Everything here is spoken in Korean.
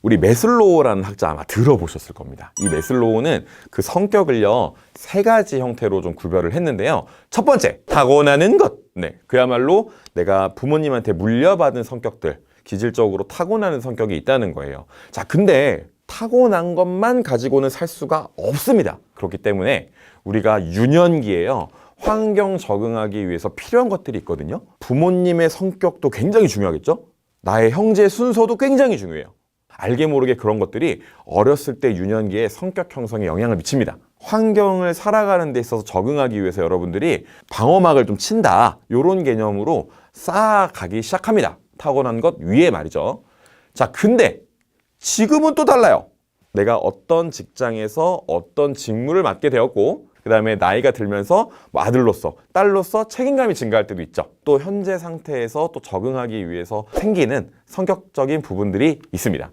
우리 메슬로우라는 학자 아마 들어보셨을 겁니다. 이 메슬로우는 그 성격을요, 세 가지 형태로 좀 구별을 했는데요. 첫 번째, 타고나는 것. 네. 그야말로 내가 부모님한테 물려받은 성격들, 기질적으로 타고나는 성격이 있다는 거예요. 자, 근데 타고난 것만 가지고는 살 수가 없습니다. 그렇기 때문에 우리가 유년기에요. 환경 적응하기 위해서 필요한 것들이 있거든요. 부모님의 성격도 굉장히 중요하겠죠? 나의 형제 순서도 굉장히 중요해요. 알게 모르게 그런 것들이 어렸을 때 유년기에 성격 형성에 영향을 미칩니다. 환경을 살아가는 데 있어서 적응하기 위해서 여러분들이 방어막을 좀 친다. 이런 개념으로 쌓아가기 시작합니다. 타고난 것 위에 말이죠. 자, 근데 지금은 또 달라요. 내가 어떤 직장에서 어떤 직무를 맡게 되었고, 그 다음에 나이가 들면서 뭐 아들로서, 딸로서 책임감이 증가할 때도 있죠. 또 현재 상태에서 또 적응하기 위해서 생기는 성격적인 부분들이 있습니다.